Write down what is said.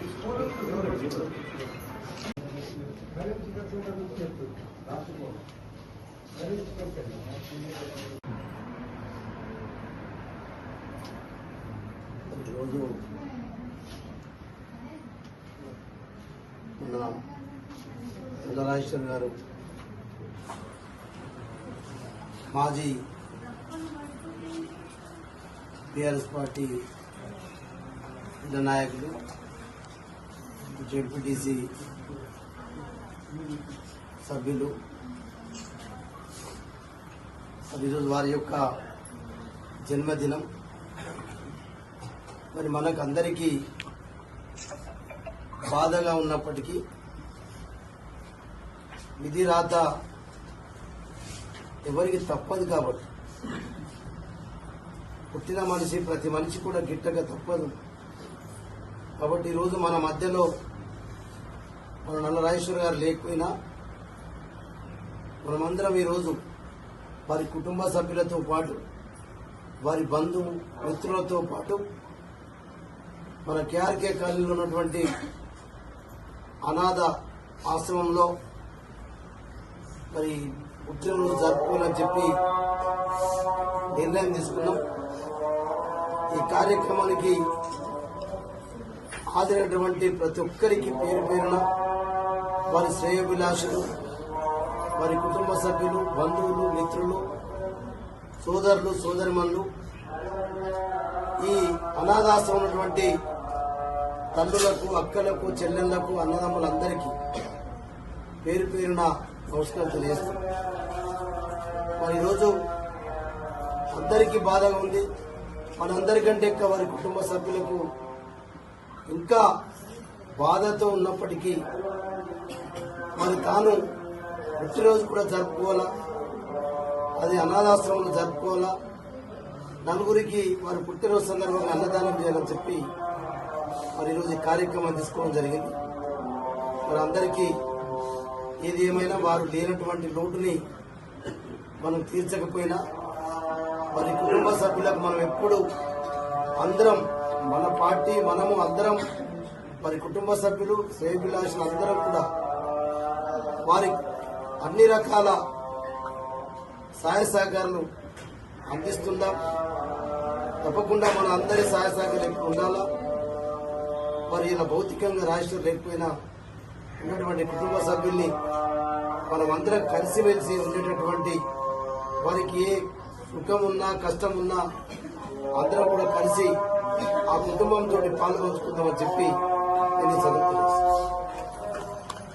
ఈరోజు మన చంద్రరాజేశ్వర్ గారు మాజీ టిఆర్ఎస్ పార్టీ నాయకులు జెడ్పీటీసీ సభ్యులు. ఈరోజు వారి యొక్క జన్మదినం. మరి మనకు అందరికీ బాధగా ఉన్నప్పటికీ విధి రాత ఎవరికి తప్పదు కాబట్టి. పుట్టిన మనిషి ప్రతి మనిషి కూడా గిట్టక తప్పదు. కాబట్టి ఈరోజు మన మధ్యలో మన నల్లరాజేశ్వర గారు లేకపోయినా మనమందరం ఈరోజు వారి కుటుంబ సభ్యులతో పాటు వారి బంధువు మిత్రులతో పాటు మన కేఆర్కే కాలనీలో ఉన్నటువంటి అనాథ ఆశ్రమంలో మరి పుట్టినరోజు జరుపుకోవాలని చెప్పి నిర్ణయం తీసుకున్నాం. ఈ కార్యక్రమానికి హాజరైనటువంటి ప్రతి ఒక్కరికి పేరు పేరున వారి శ్రేయోభిలాషులు వారి కుటుంబ సభ్యులు బంధువులు మిత్రులు సోదరులు సోదరిమణులు ఈ అనాథాశ్రమం ఉన్నటువంటి తల్లులకు అక్కలకు చెల్లెళ్ళకు అన్నదమ్ములందరికీ పేరు పేరున నమస్కారం తెలియజేస్తాం మరి ఈరోజు అందరికీ బాధగా ఉంది. మనందరికంటే ఎక్కువ వారి కుటుంబ సభ్యులకు ఇంకా బాధతో ఉన్నప్పటికీ మరి తాను పుట్టినరోజు కూడా జరుపుకోవాలా? అది అనాథాశ్రమంలో జరుపుకోవాలా? నలుగురికి వారి పుట్టినరోజు సందర్భంగా అన్నదానం చేయాలని చెప్పి మరి ఈరోజు ఈ కార్యక్రమం తీసుకోవడం జరిగింది. మరి అందరికీ ఏది ఏమైనా వారు లేనటువంటి లోటుని మనం తీర్చకపోయినా మరి కుటుంబ సభ్యులకు మనం ఎప్పుడు అందరం మన పార్టీ మనము అందరం మరి కుటుంబ సభ్యులు శ్రేయభిలాషులు అందరం కూడా వారి అన్ని రకాల సహాయ సహకారాలు అందిస్తుందాం? తప్పకుండా మన అందరి సహాయ సహకారం ఉండాలా? మరి ఇలా భౌతికంగా రాష్ట్రం లేకపోయినా ఉన్నటువంటి కుటుంబ సభ్యుల్ని మనం అందరం కలిసిమెలిసి ఉండేటటువంటి వారికి ఏ సుఖం ఉన్నా కష్టం ఉన్నా అందరం కూడా కలిసి ఆ కుటుంబంతో పాల్గొంచుకుందామని చెప్పి నేను చదువుతున్నాను